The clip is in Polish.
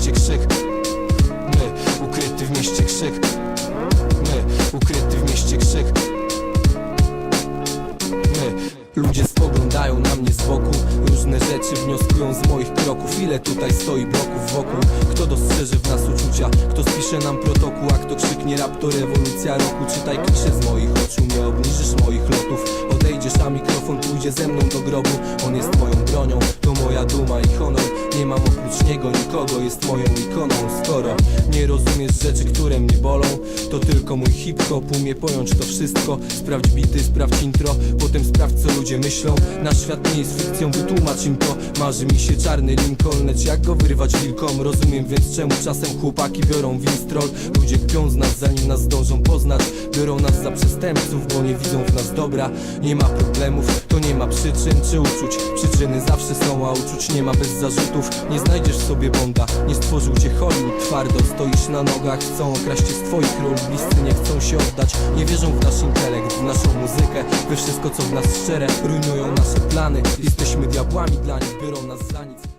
mieście krzyk. My, ukryty w mieście krzyk. My, ukryty w mieście krzyk. My, ludzie spoglądają na mnie z boku. Różne rzeczy wnioskują z moich kroków. Ile tutaj stoi bloków wokół? Kto dostrzeże w nas uczucia? Kto spisze nam protokół A kto krzyknie rap to rewolucja roku. Czytaj klisze z moich oczu Nie obniżysz moich lotów. Odejdziesz a mikrofon pójdzie ze mną do grobu. On jest moją bronią To moja duma i honor. Nie mam oporu oprócz niego nikogo Jest moją ikoną. Skoro nie rozumiesz rzeczy, które mnie bolą To tylko mój hip-hop umie pojąć to wszystko. Sprawdź bity, sprawdź intro Potem sprawdź co ludzie myślą. Nasz świat nie jest fikcją, wytłumacz im to. Marzy mi się czarny Lincoln Lecz jak go wyrwać wilkom? Rozumiem więc czemu czasem chłopaki biorą winstrol. Ludzie kpią z nas zanim nas zdążą poznać. Biorą nas za przestępców, bo nie widzą w nas dobra. Nie ma problemów, to nie ma przyczyn czy uczuć. Przyczyny zawsze są, a uczuć nie ma bez zarzutów. Nie znajdziesz sobie bonda, nie stworzył cię Hollywood. Twardo stoisz na nogach, chcą okraść cię z twoich ról Bliscy nie chcą się oddać, nie wierzą w nasz intelekt W naszą muzykę, we wszystko co w nas szczere Rujnują nasze plany, jesteśmy diabłami dla nich Biorą nas za nic